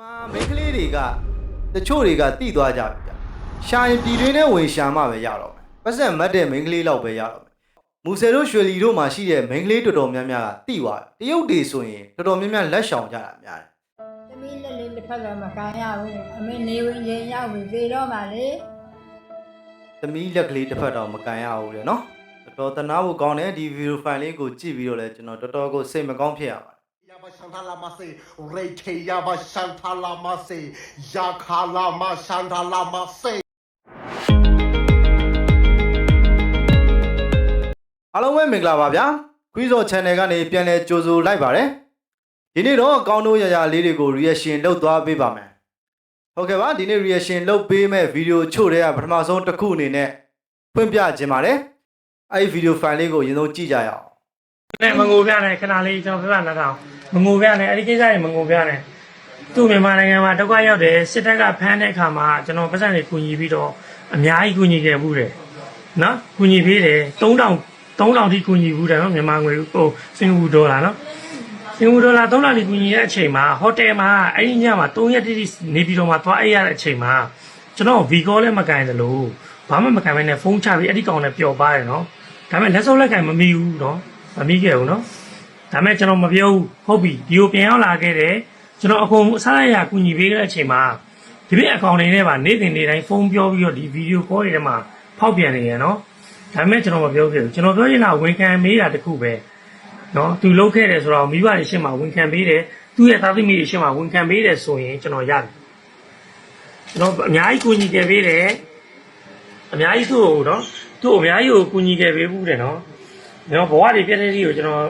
မာမိန်းကလေးတွေကတချို့တွေကတိသွားကြပြီဗျရှာရင်ပြည်တွင်းနဲ့ဝင်ရှာမှပဲရတော့မယ်ပတ်စံမတ်တဲ့မိန်းကလေးလောက်ပဲရတော့မယ်မူဆယ်တို့ရွှေလီတို့မှာရှိတဲ့မိန်းကလေးတော်တော်များများကတိသွားတယ်တရုတ်တွေဆိုရင်တော်တော်များများလက်ရှောင်ကြတာများတယ်သမီးလက်လေးတစ်ဖက်ကမကန်ရဘူးအမေနေဝင်ရင်ရောက်ပြီပြေတော့မှလေသမီးလက်ကလေးတစ်ဖက်တော့မကန်ရဘူးလေနော်တော်တော်တနာဖို့ကောင်းတယ်ဒီဗီဒီယိုဖိုင်လေးကိုကြည့်ပြီးတော့လဲကျွန်တော်တော်တော်ကိုစိတ်မကောင်းဖြစ်ရပါတယ် Yaba Shantalamase, Reite Yaba Shantalamase, Yakalama Shantalamase. အားလုံးပဲမင်္ဂလာပါဗျာခွီးစော channel ကနေပြန်လဲကြိုဆိုလိုက်ပါတယ်ဒီနေ့တော့အကောင်းတို့ရရလေးတွေကို reaction လုပ်သွားပေးပါမယ်ဟုတ်ကဲ့ပါဒီနေ့ reaction လုပ်ပေးမဲ့ဗီဒီယိုချို့တဲ့ကပထမဆုံးတစ်ခုအနေနဲ့ဖွင့်ပြခြင်းပါတယ်အဲ့ဒီဗီဒီယိုဖိုင်လေးကိုအရင်ဆုံးကြည့်ကြရအောင်နဲ့မငိုပြနဲ့ခဏလေးကျွန်တော်ပြပြလာတော့ မငိုပြနဲ့အဲ့ဒီကိစ္စတွေမငိုပြနဲ့သူ့မြန်မာနိုင်ငံမှာဒုက္ခရောက်တယ်စစ်တပ်ကဖမ်းတဲ့အခါမှာကျွန်တော်ပတ်စံတွေကူညီပြီးတော့အများကြီးကူညီခဲ့မှုတယ်နော်ကူညီပေးတယ်3000 3000ထိကူညီဘူးတယ်နော်မြန်မာငွေဟိုစင်ကာပူဒေါ်လာနော်စင်ကာပူဒေါ်လာ3000ထိကူညီတဲ့အချိန်မှာဟိုတယ်မှာအဲ့ဒီညမှာ3ရက်တိတိနေပြီးတော့မှသွားအိပ်ရတဲ့အချိန်မှာကျွန်တော်ဗီကောလည်းမကင်သလိုဘာမှမကင်ဘဲနဲ့ဖုန်းချပြီးအဲ့ဒီကောင်နဲ့ပျော်ပါတယ်နော်ဒါပေမဲ့လက်စုပ်လက်ကင်မမီဘူးနော်မမီခဲ့ဘူးနော် ဒါမဲ့ကျွန်တော်မပြောဘူးဟုတ်ပြီဒီကိုပြန်ရောက်လာခဲ့တယ်ကျွန်တော်အကုန်အစားအရာကူညီပေးတဲ့အချိန်မှာဒီပြအကောင့်တွေထဲမှာနေ့စဉ်နေ့တိုင်းဖုန်းပြောပြီးတော့ဒီဗီဒီယိုကောတွေထဲမှာဖောက်ပြန်နေရနော်ဒါမဲ့ကျွန်တော်မပြောခဲ့ဘူးကျွန်တော်ပြောရင်တော့ဝန်ခံမေးတာတခုပဲနော်သူလုပ်ခဲ့တယ်ဆိုတော့မိဘတွေရှင်းမှာဝန်ခံပေးတယ်သူ့ရဲ့သားသမီးတွေရှင်းမှာဝန်ခံပေးတယ်ဆိုရင်ကျွန်တော်ရတယ်ကျွန်တော်အများကြီးကူညီခဲ့ပေးတယ်အများကြီးသူ့ကိုနော်သူ့ကိုအများကြီးကိုကူညီခဲ့ပေးဘူးတယ်နော်ကျွန်တော်ဘဝတွေပြည့်တဲ့စီကိုကျွန်တော်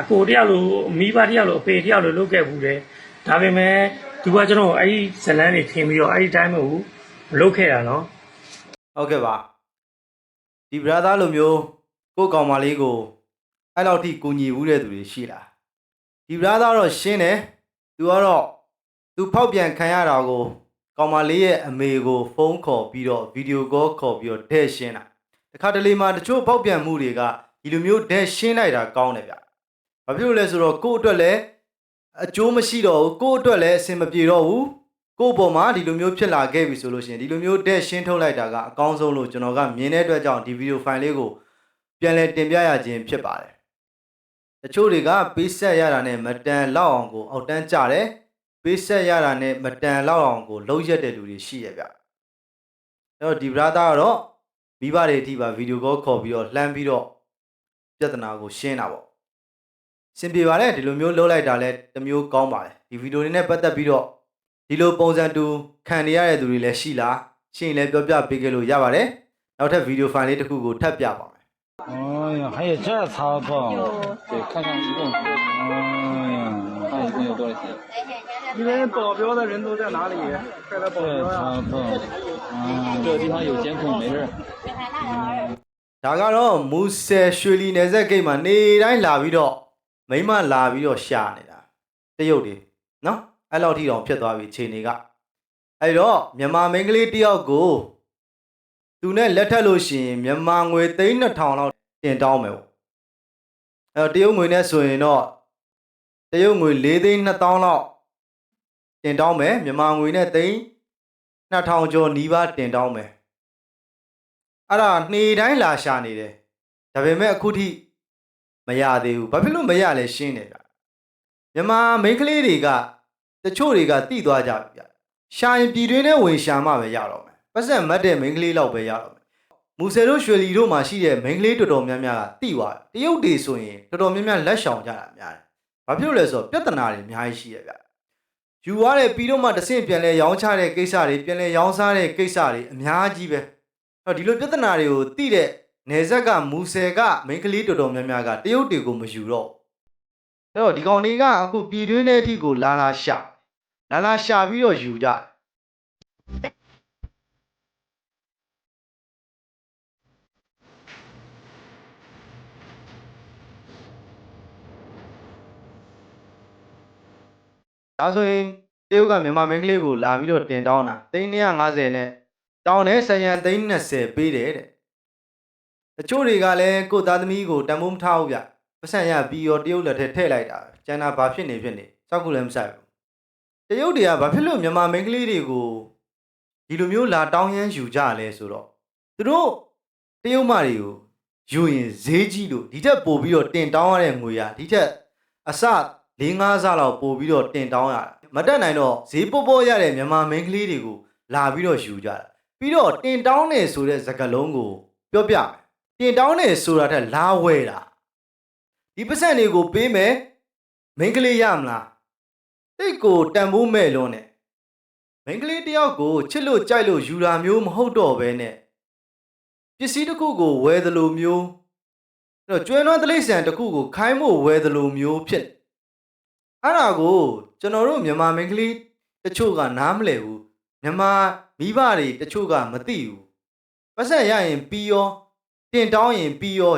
အကိုတယောက်လိုမိဘတယောက်လိုအဖေတယောက်လိုလုပ်ခဲ့ဘူးတယ်ဒါပေမဲ့သူကကျွန်တော်အဲ့ဒီဇလန်းတွေထင်ပြီးတော့အဲ့ဒီတိုင်းမဟုတ်မလုပ်ခဲ့တာနော်ဟုတ်ကဲ့ပါဒီ brother လိုမျိုးကိုယ့်ကောင်မလေးကိုအဲ့လောက်ထိကူညီဘူးတဲ့သူတွေရှိလားဒီ brother တော့ရှင်းတယ်သူကတော့သူဖောက်ပြန်ခံရတာကိုကောင်မလေးရဲ့အမေကိုဖုန်းခေါ်ပြီးတော့ဗီဒီယိုကောခေါ်ပြီးတော့တဲ့ရှင်းတာတခါတလေမှာတချို့ဖောက်ပြန်မှုတွေကဒီလိုမျိုးတဲ့ရှင်းလိုက်တာကောင်းတယ်ဗျ ဘာဖြစ်လို့လဲဆိုတော့ကိုယ့်အတွက်လည်းအကျိုးမရှိတော့ဘူးကိုယ့်အတွက်လည်းအဆင်မပြေတော့ဘူးကိုယ့်ဘော်မှာဒီလိုမျိုးဖြစ်လာခဲ့ပြီဆိုလို့ရှိရင်ဒီလိုမျိုးတဲ့ရှင်းထုတ်လိုက်တာကအကောင်းဆုံးလို့ကျွန်တော်ကမြင်တဲ့အတွက်ကြောင့်ဒီဗီဒီယိုဖိုင်လေးကိုပြန်လည်တင်ပြရခြင်းဖြစ်ပါတယ်။တချို့တွေကပေးဆက်ရတာနဲ့မတန်လောက်အောင်ကိုအောက်တန်းကြတယ်။ပေးဆက်ရတာနဲ့မတန်လောက်အောင်ကိုလုံးရက်တဲ့လူတွေရှိရဗျ။အဲ့တော့ဒီ brother ကတော့မိဘတွေအထိပါဗီဒီယိုကောခေါ်ပြီးတော့လှမ်းပြီးတော့ပြဿနာကိုရှင်းတာပေါ့။ စင်ပြေပါလေဒီလိုမျိုးလုပ်လိုက်တာလဲတစ်မျိုးကောင်းပါတယ်။ဒီဗီဒီယိုလေးနဲ့ပတ်သက်ပြီးတော့ ဒီလိုပုံစံတူခံနေရတဲ့သူတွေလည်းရှိလားရှင်းရင်လည်းပြောပြပေးကြလို့ရပါတယ်နောက်ထပ်ဗီဒီယိုဖိုင်လေးတစ်ခုကိုထပ်ပြပါမယ် 哎呀，还有这操作？对，看看一共，哎呀，看一共有多少钱？因为保镖的人都在哪里？快来保这镖呀！操作，啊，这个地方有监控，没事儿。 ဒါကတော့မူဆယ်ရွှေလီနယ်စပ်ဂိတ်မှာနေတိုင်းလာပြီးတော့ မိမလာပြီးတော့ရှာနေတာတရုတ်တွေနော်အဲ့လောက်ထိတောင်ဖြစ်သွားပြီခြေနေကအဲ့တော့မြန်မာမိန်းကလေးတယောက်ကိုသူနဲ့လက်ထပ်လို့ရှိရင်မြန်မာငွေ3000လောက်တင်တောင်းမယ်ပေါ့အဲ့တော့တရုတ်ငွေနဲ့ဆိုရင်တော့တရုတ်ငွေ4,200လောက်တင်တောင်းမယ်မြန်မာငွေနဲ့သိန်း2000ကျော်နီးပါးတင်တောင်းမယ်အဲ့ဒါနှေတိုင်းလာရှာနေတယ်ဒါပေမဲ့အခုထိ မရသေးဘူးဘာဖြစ်လို့မရလဲရှင်းတယ်ဗျမြန်မာမိန်းကလေးတွေကတချို့တွေကတိသွားကြပြီဗျရှာရင်ပြည်တွင်းနဲ့ဝင်ရှာမှပဲရတော့မယ်ပတ်စံမတ်တဲ့မိန်းကလေးလောက်ပဲရတော့မယ်မူဆယ်တို့ရွှေလီတို့မှာရှိတဲ့မိန်းကလေးတော်တော်များများကတိသွားတယ်တရုတ်တွေဆိုရင်တော်တော်များများလက်ရှောင်ကြတာများတယ်ဘာဖြစ်လို့လဲဆိုတော့ပြဿနာတွေအများကြီးရှိရဗျယူရတဲ့ပြီးတော့မှတဆင့်ပြန်လဲရောင်းချတဲ့ကိစ္စတွေပြန်လဲရောင်းစားတဲ့ကိစ္စတွေအများကြီးပဲအဲ့တော့ဒီလိုပြဿနာတွေကိုသိတဲ့ နေဆက်ကမူဆယ်ကမိန်းကလေးတော်တော်များများကတရုတ်တွေကိုမယူတော့ဘူးအဲ့တော့ဒီကောင်တွေကအခုပြည်တွင်းထဲအထိကိုလာလာရှာလာလာရှာပြီးတော့ယူကြတယ်ဒါဆိုရင်တရုတ်ကမြန်မာမိန်းကလေးကိုလာပြီးတော့တင်တောင်းတာ350နဲ့တောင်းတဲ့ဆယံသိန်း20ပေးတယ်တဲ့ တချို့တွေကလည်းကိုယ့်သားသမီးကိုတန်ဖိုးမထားဘူးဗျပတ်စံရပြီးရောတရုတ်လက်ထဲထည့်လိုက်တာပဲကျန်တာဘာဖြစ်နေဖြစ်နေစောက်ခုလည်းမဆိုင်ဘူးတရုတ်တွေကဘာဖြစ်လို့မြန်မာမိန်းကလေးတွေကိုဒီလိုမျိုးလာတောင်းရမ်းယူကြလဲဆိုတော့သူတို့တရုတ်မတွေကိုယူရင်ဈေးကြီးလို့ဒီထက်ပိုပြီးတော့တင်တောင်းရတဲ့ငွေရဒီထက်အစ၄၅ဆလောက်ပိုပြီးတော့တင်တောင်းရတာမတက်နိုင်တော့ဈေးပေါပေါရတဲ့မြန်မာမိန်းကလေးတွေကိုလာပြီးတော့ယူကြတာပြီးတော့တင်တောင်းနေဆိုတဲ့စကားလုံးကိုပြောပြမယ် တင်တောင်းနေဆိုတာထက်လာဝဲတာဒီပတ်စံတွေကိုပေးမယ်မိန်းကလေးရမလားတိတ်ကိုတန်ဖိုးမဲ့လွန်းနဲ့မိန်းကလေးတယောက်ကိုချစ်လို့ကြိုက်လို့ယူတာမျိုးမဟုတ်တော့ဘဲနဲ့ပစ္စည်းတစ်ခုကိုဝယ်သလိုမျိုးအဲ့တော့ကျွဲနွမ်းတိလိษံတစ်ခုကိုခိုင်းဖို့ဝယ်သလိုမျိုးဖြစ်နေအဲ့ဒါကိုကျွန်တော်တို့မြန်မာမိန်းကလေးတချို့ကနားမလည်ဘူးမြန်မာမိဘတွေတချို့ကမသိဘူးပတ်ဆက်ရရင်ပြီးရော တင်တောင်းရင်ပြီးရော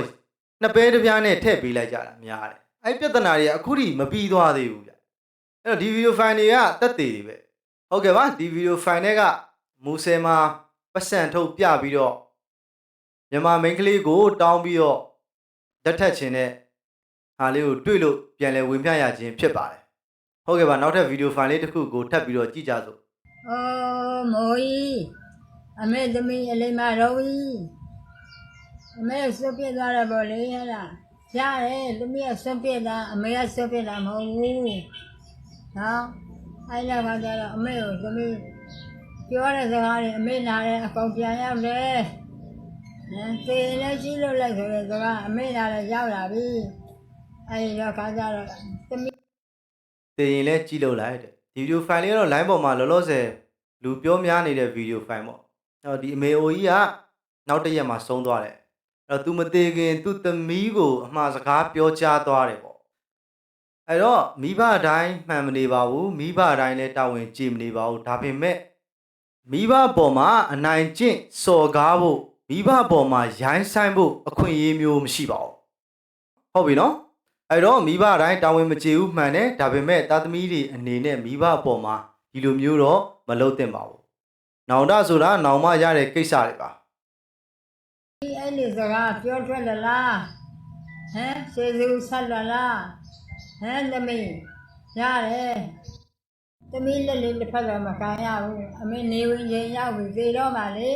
နှစ်ပဲတစ်ပြားနဲ့ထည့်ပေးလိုက်ကြတာများတယ်အဲ့ပြဿနာတွေကအခုထိမပြီးသွားသေးဘူးဗျအဲ့တော့ဒီဗီဒီယိုဖိုင်တွေကတက်သေးတွေပဲဟုတ်ကဲ့ပါဒီဗီဒီယိုဖိုင်တွေကမူဆယ်မှာပတ်စံထုတ်ပြပြီးတော့မြန်မာမိန်းကလေးကိုတောင်းပြီးတော့လက်ထက်ခြင်းနဲ့ဟာလေးကိုတွေ့လို့ပြန်လဲဝင်ပြရခြင်းဖြစ်ပါတယ်ဟုတ်ကဲ့ပါနောက်ထပ်ဗီဒီယိုဖိုင်လေးတစ်ခုကိုထပ်ပြီးတော့ကြည့်ကြစို့အော်မိုးကြီးအမေသမီးအလိမ္မာတော်ကြီး အမေဆွပြစ်သွားတယ်ပေါ့လေဟဲ့လားရတယ်သမီးကဆွပြစ်တာအမေကဆွပြစ်တာမဟုတ်ဘူးနော်အဲ့ဒါကကြတော့အမေကိုသမီးပြောတဲ့စကားတွေအမေနာတယ်အကောင်ပြန်ရောက်တယ်ဟမ်သေလည်းကြီးလို့လိုက်ဆိုတဲ့စကားအမေနာလည်းရောက်လာပြီအဲ့ဒီတော့ခါကြတော့သမီးတည်ရင်လဲကြည့်လို့လိုက်တဲ့ဒီဗီဒီယိုဖိုင်လေးကတော့ line ပေါ်မှာလောလောဆယ်လူပြောများနေတဲ့ဗီဒီယိုဖိုင်ပေါ့အဲ့တော့ဒီအမေအိုကြီးကနောက်တစ်ရက်မှာဆုံးသွားတယ်အဲ့ တော့ तू မသေးခင် तू သမီးကိုအမှားစကားပြောကြားသွားတယ်ပေါ့အဲ့တော့မိဘတိုင်းမှန်မနေပါဘူးမိဘတိုင်းလည်းတာဝန်ကြည့်မနေပါဘူးဒါပေမဲ့မိဘပေါ်မှာအနိုင်ကျင့်စော်ကားဖို့မိဘပေါ်မှာရိုင်းဆိုင်ဖို့အခွင့်အရေးမျိုးမရှိပါဘူးဟုတ်ပြီနော်အဲ့တော့မိဘတိုင်းတာဝန်မကျေဘူးမှန်တယ်ဒါပေမဲ့တာသမီတွေအနေနဲ့မိဘအပေါ်မှာဒီလိုမျိုးတော့မလုပ်သင့်ပါဘူး။နောင်တဆိုတာနောင်မရတဲ့ကိစ္စတွေပါ ဒီအဲ့ဒီစကားပြောထွက်လလားဟမ်စေသူဆက်လလားဟမ်သမီးရတယ်သမီးလက်လေးတစ်ဖက်တော့မကန်ရဘူးအမေနေဝင်ချိန်ရောက်ပြီသေတော့မှလေ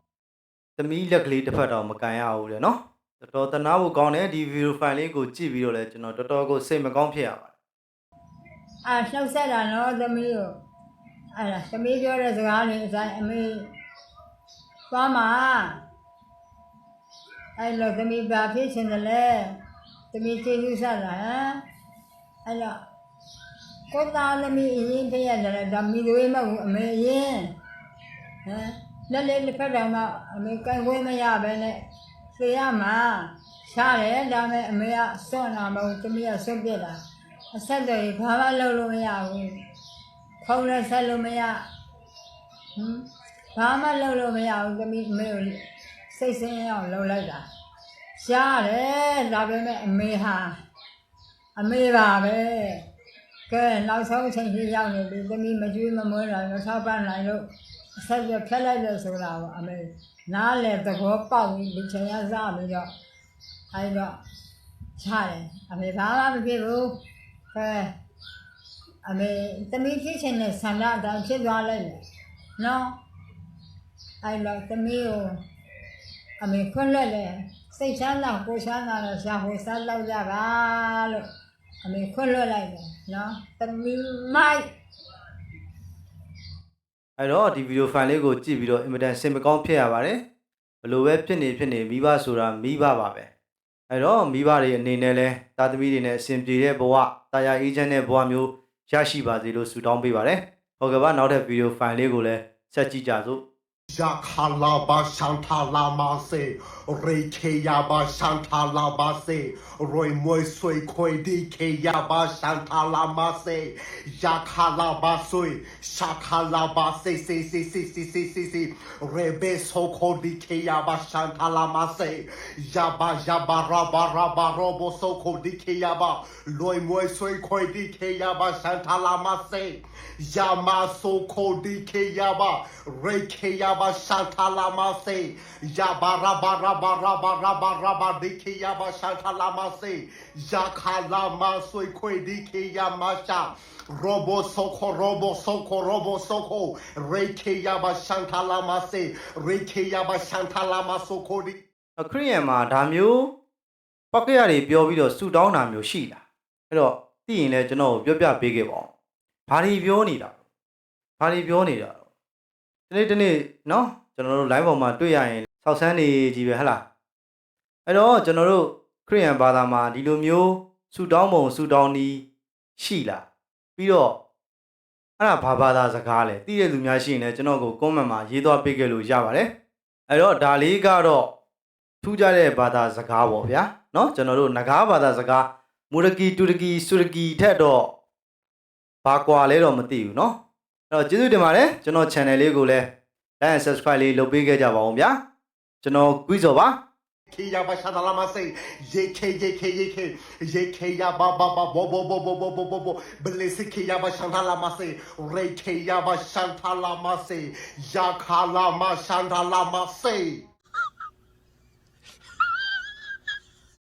။သမီးလက်ကလေးတစ်ဖက်တော့မကန်ရဘူးလေနော်။တော်တော်တနာဖို့ကောင်းတယ်ဒီဗီဒီယိုဖိုင်လေးကိုကြည့်ပြီးတော့လဲကျွန်တော်တော်တော်ကိုစိတ်မကောင်းဖြစ်ရပါတယ်အာနှုတ်ဆက်တာနော်သမီးကိုအဲ့ဒါသမီးပြောတဲ့စကားလေးအတိုင်းအမေသွားမှာ အဲ့လိုသမီးဘာဖြစ်ရှင်တယ်လဲသမီးကျေးဇူးဆက်လာဟမ်အဲ့တော့ကိုယ်သားသမီးအရင်တည်းရတယ်ဒါမိသွေးမဟုတ်ဘူးအမေအရင်ဟမ်လက်လေးတစ်ဖက်တောင်မှအမေကင်ခွင့်မရပဲနဲ့သေရမှာရှားတယ်ဒါမဲ့အမေကစွန့်လာမဟုတ်သမီးကစွန့်ပြစ်တာအဆက်တွေဘာမှလုပ်လို့မရဘူးခေါင်းလည်းဆက်လို့မရဟမ်ဘာမှလုပ်လို့မရဘူးသမီးအမေကို စိတ်ဆင်းရဲအောင်လုပ်လိုက်တာရှားတယ်ဒါပေမဲ့အမေဟာအမေပါပဲကဲနောက်ဆုံးအချိန်ကြီးရောက်နေပြီသမီးမကျွေးမမွေးတော့မဆောက်ပန်းနိုင်လို့အဆက်ပြဖြတ်လိုက်လို့ဆိုတာပေါ့အမေနားလေသဘောပေါက်ပြီးဒီချိန်ရစပြီးတော့အဲဒီတော့ချတယ်အမေဘာမှမဖြစ်ဘူးကဲအမေသမီးဖြစ်ချင်တဲ့ဆန္ဒအတိုင်းဖြစ်သွားလိုက်မယ်နော်အဲဒီတော့သမီးကို အမေခွင့်လွှတ်လေစိတ်ချမ်းသာကိုယ်ချမ်းသာတော့ရှာဖွေစားလောက်ကြပါလို့အမေခွင့်လွှတ်လိုက်တယ်နော်သမီးမိုက်။အဲ့တော့ဒီဗီဒီယိုဖိုင်လေးကိုကြည့်ပြီးတော့အင်မတန်စိတ်မကောင်းဖြစ်ရပါတယ်။ဘလို့ပဲဖြစ်နေဖြစ်နေမိဘဆိုတာမိဘပါပဲ။အဲ့တော့မိဘတွေအနေနဲ့လဲတာသမီတွေနဲ့အဆင်ပြေတဲ့ဘဝတာယာအေးချမ်းတဲ့ဘဝမျိုးရရှိပါစေလို့ဆုတောင်းပေးပါတယ်။ဟုတ်ကဲ့ပါနောက်ထပ်ဗီဒီယိုဖိုင်လေးကိုလည်းဆက်ကြည့်ကြစို့ 想卡老爸想他老妈噻 Reke yaba shanta ba se. Roy moi soy koi di ke yaba shanta lama se. Yaka lama soy. Shaka ba se se se se se se se se. Rebe soko di ke yaba shanta lama se. ya ba Yaba yaba raba raba robo soko di ke yaba. Roy moi soy koi di ke yaba shanta lama se. ya Yama soko di ke yaba. Reke yaba shanta lama se. Yaba raba raba ba raba raba raba dike ya ba shanta la ma se ya khala ma soi kwe dike ya ma sha robo soko robo soko robo soko reke ya ba shanta la ma se reke ya ba shanta la ma soko di ခရိယန်မှာဒါမျိုးပောက်ကရတွေပြောပြီးတော့ဆူတောင်းတာမျိုးရှိတာအဲ့တော့သိရင်လည်းကျွန်တော်ကိုပြောပြပေးခဲ့ပါဦးဘာတွေပြောနေတာဘာတွေပြောနေတာဒီနေ့ဒီနေ့เนาะကျွန်တော်တို့ live ပေါ်မှာတွေ့ရရင် ဆောက်ဆန်းနေကြီးပဲဟဟလားအဲ့တော့ကျွန်တော်တို့ခရိယန်ဘာသာမှာဒီလိုမျိုးဆူတောင်းပုံဆူတောင်းနီးရှိလားပြီးတော့အဲ့ဒါဘာဘာသာစကားလဲသိတဲ့လူများရှိရင်လည်းကျွန်တော်ကို comment မှာရေးသွားပေးခဲ့လို့ရပါတယ်အဲ့တော့ဒါလေးကတော့ ထူးခြားတဲ့ဘာသာစကားပေါ့ဗျာเนาะကျွန်တော်တို့နဂါဘာသာစကားမူရကီတူရကီဆူရကီထက်တော့ဘာကွာလဲတော့မသိဘူးเนาะအဲ့တော့ကျေးဇူးတင်ပါတယ်ကျွန်တော် channel လေးကိုလည်း like and subscribe လေးလုပ်ပေးခဲ့ကြပါဦးဗျာ ကျွန်တော်ကွီးစောပါ ke ya ba shanta la ma se ye ke ye ke ye ke ye ke ya ba ba ba bo bo bo bo bo bo bo bo blessed ke ya ba shanta la ma se re ke ya ba shanta la ma se ya khala ma shanta la ma se